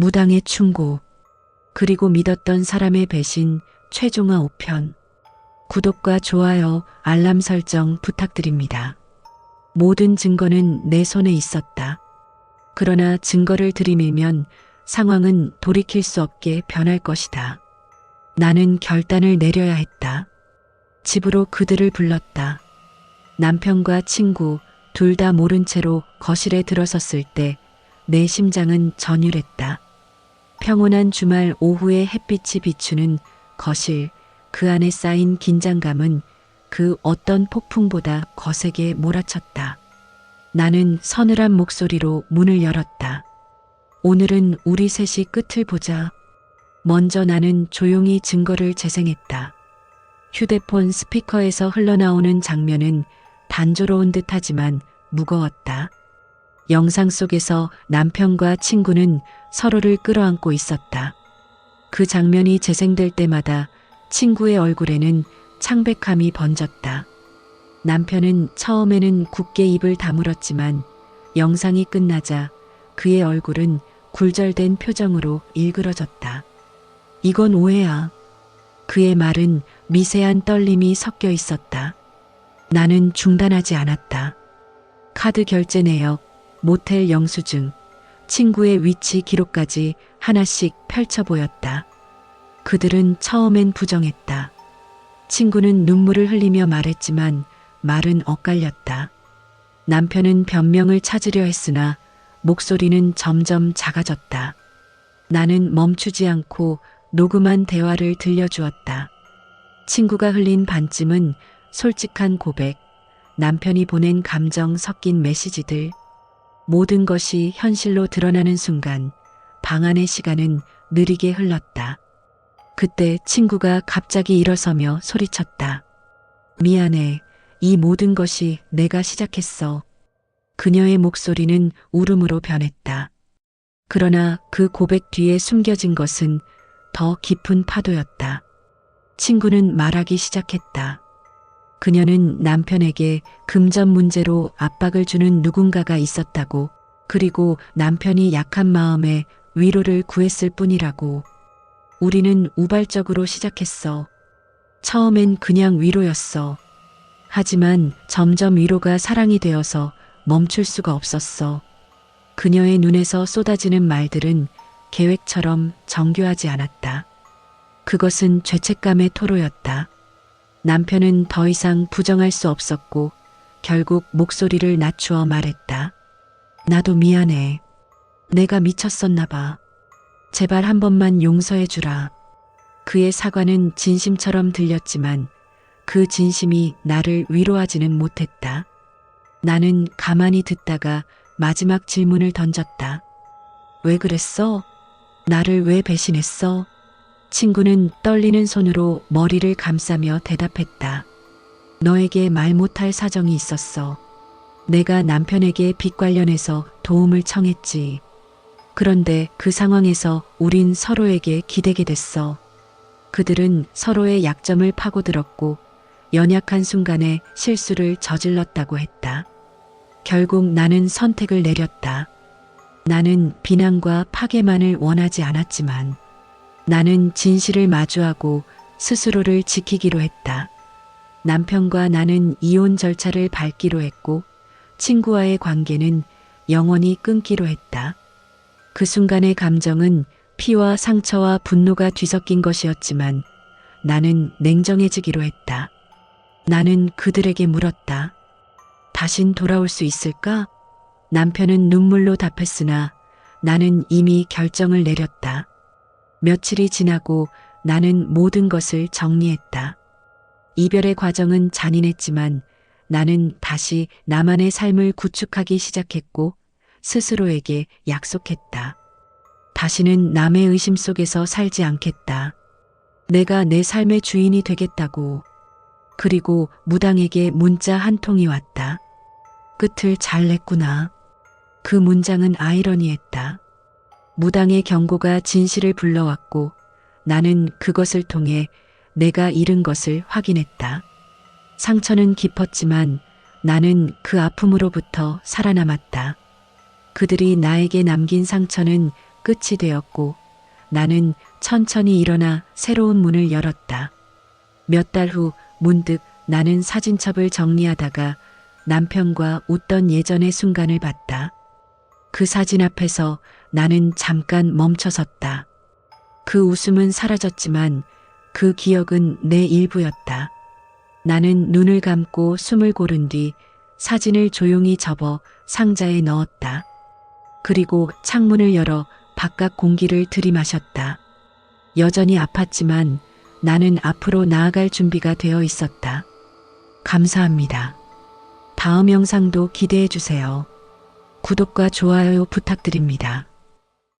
무당의 충고, 그리고 믿었던 사람의 배신, 최종화 5편. 구독과 좋아요, 알람 설정 부탁드립니다. 모든 증거는 내 손에 있었다. 그러나 증거를 들이밀면 상황은 돌이킬 수 없게 변할 것이다. 나는 결단을 내려야 했다. 집으로 그들을 불렀다. 남편과 친구 둘 다 모른 채로 거실에 들어섰을 때 내 심장은 전율했다. 평온한 주말 오후의 햇빛이 비추는 거실, 그 안에 쌓인 긴장감은 그 어떤 폭풍보다 거세게 몰아쳤다. 나는 서늘한 목소리로 문을 열었다. 오늘은 우리 셋이 끝을 보자. 먼저 나는 조용히 증거를 재생했다. 휴대폰 스피커에서 흘러나오는 장면은 단조로운 듯 하지만 무거웠다. 영상 속에서 남편과 친구는 서로를 끌어안고 있었다. 그 장면이 재생될 때마다 친구의 얼굴에는 창백함이 번졌다. 남편은 처음에는 굳게 입을 다물었지만 영상이 끝나자 그의 얼굴은 굴절된 표정으로 일그러졌다. 이건 오해야. 그의 말은 미세한 떨림이 섞여 있었다. 나는 중단하지 않았다. 카드 결제 내역, 모텔 영수증, 친구의 위치 기록까지 하나씩 펼쳐 보였다. 그들은 처음엔 부정했다. 친구는 눈물을 흘리며 말했지만 말은 엇갈렸다. 남편은 변명을 찾으려 했으나 목소리는 점점 작아졌다. 나는 멈추지 않고 녹음한 대화를 들려주었다. 친구가 흘린 반쯤은 솔직한 고백, 남편이 보낸 감정 섞인 메시지들, 모든 것이 현실로 드러나는 순간 방 안의 시간은 느리게 흘렀다. 그때 친구가 갑자기 일어서며 소리쳤다. 미안해. 이 모든 것이 내가 시작했어. 그녀의 목소리는 울음으로 변했다. 그러나 그 고백 뒤에 숨겨진 것은 더 깊은 파도였다. 친구는 말하기 시작했다. 그녀는 남편에게 금전 문제로 압박을 주는 누군가가 있었다고, 그리고 남편이 약한 마음에 위로를 구했을 뿐이라고. 우리는 우발적으로 시작했어. 처음엔 그냥 위로였어. 하지만 점점 위로가 사랑이 되어서 멈출 수가 없었어. 그녀의 눈에서 쏟아지는 말들은 계획처럼 정교하지 않았다. 그것은 죄책감의 토로였다. 남편은 더 이상 부정할 수 없었고 결국 목소리를 낮추어 말했다. 나도 미안해. 내가 미쳤었나 봐. 제발 한 번만 용서해 주라. 그의 사과는 진심처럼 들렸지만 그 진심이 나를 위로하지는 못했다. 나는 가만히 듣다가 마지막 질문을 던졌다. 왜 그랬어? 나를 왜 배신했어? 친구는 떨리는 손으로 머리를 감싸며 대답했다. 너에게 말 못할 사정이 있었어. 내가 남편에게 빚 관련해서 도움을 청했지. 그런데 그 상황에서 우린 서로에게 기대게 됐어. 그들은 서로의 약점을 파고들었고 연약한 순간에 실수를 저질렀다고 했다. 결국 나는 선택을 내렸다. 나는 비난과 파괴만을 원하지 않았지만 나는 진실을 마주하고 스스로를 지키기로 했다. 남편과 나는 이혼 절차를 밟기로 했고 친구와의 관계는 영원히 끊기로 했다. 그 순간의 감정은 피와 상처와 분노가 뒤섞인 것이었지만 나는 냉정해지기로 했다. 나는 그들에게 물었다. 다신 돌아올 수 있을까? 남편은 눈물로 답했으나 나는 이미 결정을 내렸다. 며칠이 지나고 나는 모든 것을 정리했다. 이별의 과정은 잔인했지만 나는 다시 나만의 삶을 구축하기 시작했고 스스로에게 약속했다. 다시는 남의 의심 속에서 살지 않겠다. 내가 내 삶의 주인이 되겠다고. 그리고 무당에게 문자 한 통이 왔다. 끝을 잘 냈구나. 그 문장은 아이러니했다. 무당의 경고가 진실을 불러왔고 나는 그것을 통해 내가 잃은 것을 확인했다. 상처는 깊었지만 나는 그 아픔으로부터 살아남았다. 그들이 나에게 남긴 상처는 끝이 되었고 나는 천천히 일어나 새로운 문을 열었다. 몇 달 후 문득 나는 사진첩을 정리하다가 남편과 웃던 예전의 순간을 봤다. 그 사진 앞에서 나는 잠깐 멈춰 섰다. 그 웃음은 사라졌지만 그 기억은 내 일부였다. 나는 눈을 감고 숨을 고른 뒤 사진을 조용히 접어 상자에 넣었다. 그리고 창문을 열어 바깥 공기를 들이마셨다. 여전히 아팠지만 나는 앞으로 나아갈 준비가 되어 있었다. 감사합니다. 다음 영상도 기대해 주세요. 구독과 좋아요 부탁드립니다.